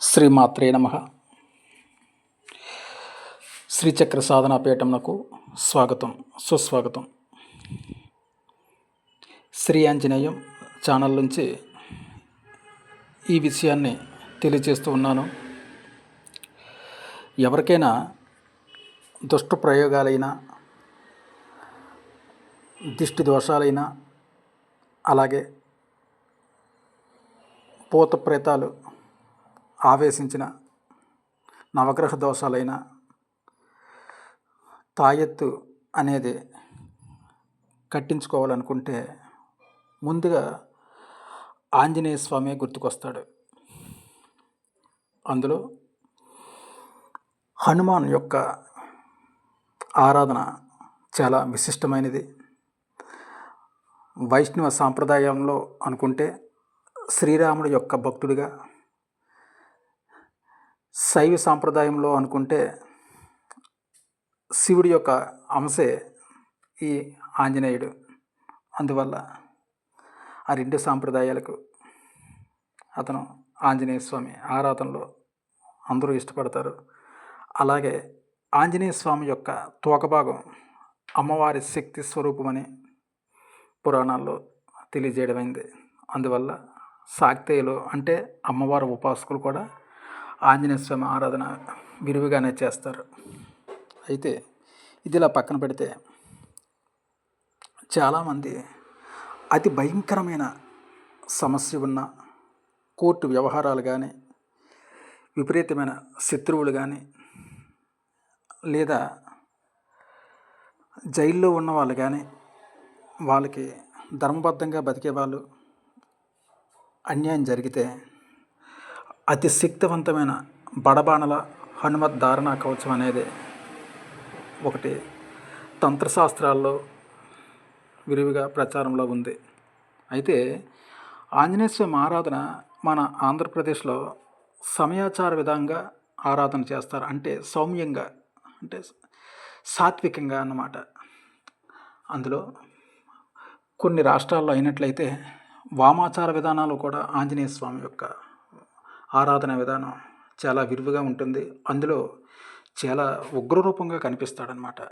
శ్రీమాత్రే నమ. శ్రీచక్ర సాధనాపీఠంనకు స్వాగతం సుస్వాగతం. శ్రీ ఆంజనేయం ఛానల్ నుంచి ఈ విషయాన్ని తెలియజేస్తూ ఉన్నాను. ఎవరికైనా దుష్ట ప్రయోగాలైనా దిష్టి దోషాలైనా అలాగే పూత ప్రేతాలు ఆవేశించిన నవగ్రహ దోషాలైన తాయెత్తు అనేది కట్టించుకోవాలనుకుంటే ముందుగా ఆంజనేయ స్వామి గుర్తుకొస్తాడు. అందులో హనుమాన్ యొక్క ఆరాధన చాలా విశిష్టమైనది. వైష్ణవ సాంప్రదాయంలో అనుకుంటే శ్రీరాముడి యొక్క భక్తుడిగా శైవ సాంప్రదాయంలో అనుకుంటే శివుడి యొక్క అంశే ఈ ఆంజనేయుడు. అందువల్ల ఆ రెండు సాంప్రదాయాలకు అతను ఆంజనేయ స్వామి ఆరాధనలో అందరూ ఇష్టపడతారు. అలాగే ఆంజనేయ స్వామి యొక్క తోకభాగం అమ్మవారి శక్తి స్వరూపమని పురాణాల్లో తెలియజేయడమైంది. అందువల్ల శాక్తేయులు అంటే అమ్మవారి ఉపాసకులు కూడా ఆంజనేయ స్వామి ఆరాధన విరివిగానే చేస్తారు. అయితే ఇదిలా పక్కన పెడితే చాలామంది అతి భయంకరమైన సమస్య ఉన్న కోర్టు వ్యవహారాలు కానీ విపరీతమైన శత్రువులు కానీ లేదా జైల్లో ఉన్న వాళ్ళు కానీ వాళ్ళకి ధర్మబద్ధంగా బతికే వాళ్ళు అన్యాయం జరిగితే అతి శక్తివంతమైన బడబాణల హనుమత్ ధారణ కవచం అనేది ఒకటి. తంత్రశాస్త్రాల్లో విరివిగా ప్రచారంలో ఉంది. అయితే ఆంజనేయ స్వామి ఆరాధన మన ఆంధ్రప్రదేశ్లో సమయాచార విధంగా ఆరాధన చేస్తారు. అంటే సౌమ్యంగా అంటే సాత్వికంగా అన్నమాట. అందులో కొన్ని రాష్ట్రాల్లో అయినట్లయితే వామాచార విధానాలు కూడా ఆంజనేయ స్వామి యొక్క ఆరాధన విధానం చాలా విరివిగా ఉంటుంది. అందులో చాలా ఉగ్రరూపంగా కనిపిస్తాడనమాట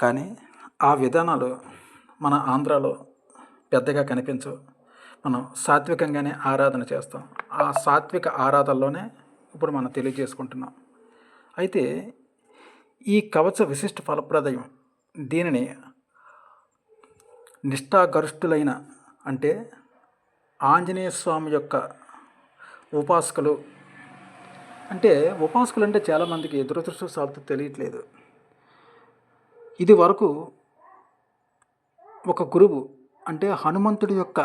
కానీ ఆ విధానాలు మన ఆంధ్రాలో పెద్దగా కనిపించవు. మనం సాత్వికంగానే ఆరాధన చేస్తాం. ఆ సాత్విక ఆరాధనలోనే ఇప్పుడు మనం తెలియజేసుకుంటున్నాం. అయితే ఈ కవచ విశిష్ట ఫలప్రదయం దీనిని నిష్ఠాగరుష్ఠులైన అంటే ఆంజనేయ స్వామి యొక్క ఉపాసకులు అంటే ఉపాసకులు అంటే చాలామందికి దురదృష్టవశాత్తు తెలియట్లేదు. ఇది వరకు ఒక గురువు అంటే హనుమంతుడి యొక్క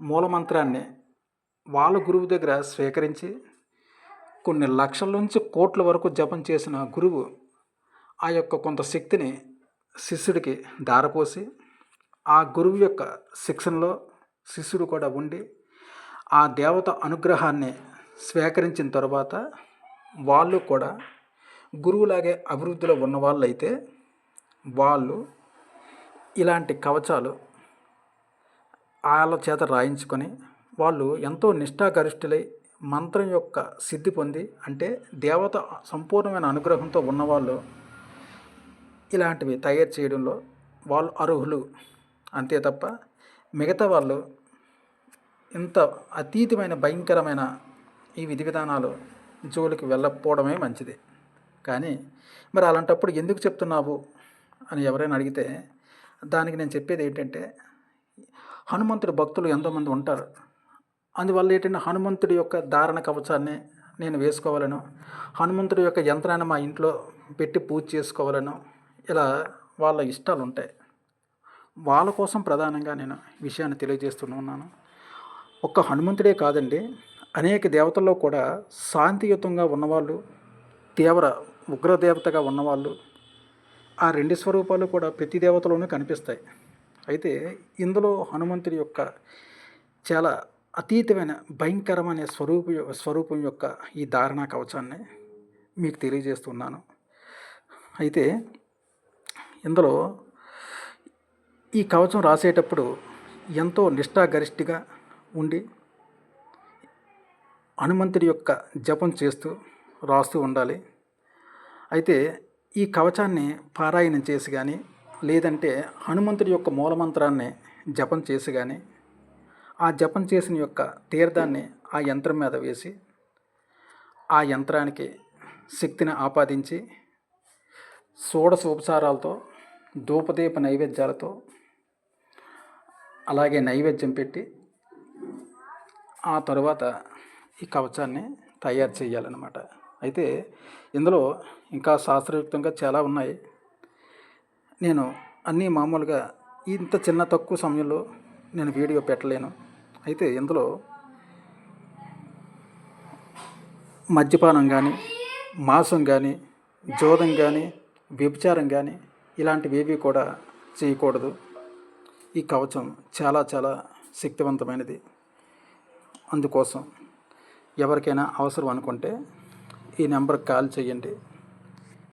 మూలమంత్రాన్ని వాళ్ళ గురువు దగ్గర స్వీకరించి కొన్ని లక్షల నుంచి కోట్ల వరకు జపం చేసిన గురువు ఆ యొక్క కొంత శక్తిని శిష్యుడికి దారపోసి ఆ గురువు యొక్క శిక్షణలో శిష్యుడు కూడా ఉండి ఆ దేవత అనుగ్రహాన్ని స్వీకరించిన తర్వాత వాళ్ళు కూడా గురువులాగే అభివృద్ధిలో ఉన్న వాళ్ళైతే వాళ్ళు ఇలాంటి కవచాలు వాళ్ళ చేత రాయించుకొని వాళ్ళు ఎంతో నిష్ఠాగరిష్ఠులై మంత్రం యొక్క సిద్ధి పొంది అంటే దేవత సంపూర్ణమైన అనుగ్రహంతో ఉన్నవాళ్ళు ఇలాంటివి తయారు చేయడంలో వాళ్ళు అర్హులు. అంతే తప్ప మిగతా వాళ్ళు ఇంత అతీతమైన భయంకరమైన ఈ విధి విధానాలు జోలికి వెళ్ళకపోవడమే మంచిది. కానీ మరి అలాంటప్పుడు ఎందుకు చెప్తున్నావు అని ఎవరైనా అడిగితే దానికి నేను చెప్పేది ఏంటంటే హనుమంతుడి భక్తులు ఎంతోమంది ఉంటారు. అందువల్ల ఏంటంటే హనుమంతుడి యొక్క ధారణ కవచాన్ని నేను వేసుకోవాలను హనుమంతుడి యొక్క యంత్రాన్ని మా ఇంట్లో పెట్టి పూజ చేసుకోవాలను ఇలా వాళ్ళ ఇష్టాలు ఉంటాయి వాళ్ళ కోసం ప్రధానంగా నేను విషయాన్ని తెలియజేస్తున్నాను ఒక్క హనుమంతుడే కాదండి. అనేక దేవతల్లో కూడా శాంతియుతంగా ఉన్నవాళ్ళు తీవ్ర ఉగ్రదేవతగా ఉన్నవాళ్ళు ఆ రెండు స్వరూపాలు కూడా ప్రతి దేవతలోనూ కనిపిస్తాయి. అయితే ఇందులో హనుమంతుడి యొక్క చాలా అతీతమైన భయంకరమైన స్వరూప స్వరూపం యొక్క ఈ దారుణ కవచాన్ని మీకు తెలియజేస్తున్నాను. అయితే ఇందులో ఈ కవచం రాసేటప్పుడు ఎంతో నిష్ఠాగరిష్టిగా ఉండి హనుమంతుడి యొక్క జపం చేస్తూ రాస్తూ ఉండాలి. అయితే ఈ కవచాన్ని పారాయణం చేసి కానీ లేదంటే హనుమంతుడి యొక్క మూలమంత్రాన్ని జపం చేసి కానీ ఆ జపం చేసిన యొక్క తీర్థాన్ని ఆ యంత్రం మీద వేసి ఆ యంత్రానికి శక్తిని ఆపాదించి షోడశ ఉపచారాలతో ధూపదీప నైవేద్యాలతో అలాగే నైవేద్యం పెట్టి ఆ తర్వాత ఈ కవచాన్ని తయారు చేయాలన్నమాట. అయితే ఇందులో ఇంకా శాస్త్రయుక్తంగా చాలా ఉన్నాయి. నేను అన్నీ మామూలుగా ఇంత చిన్న తక్కువ సమయంలో నేను వీడియో పెట్టలేను. అయితే ఇందులో మద్యపానం కానీ మాంసం కానీ జోదం కానీ వ్యభిచారం కానీ ఇలాంటివి ఏవి కూడా చేయకూడదు. ఈ కవచం చాలా చాలా శక్తివంతమైనది. అందుకోసం ఎవరికైనా అవసరం అనుకుంటే ఈ నెంబర్కి కాల్ చేయండి.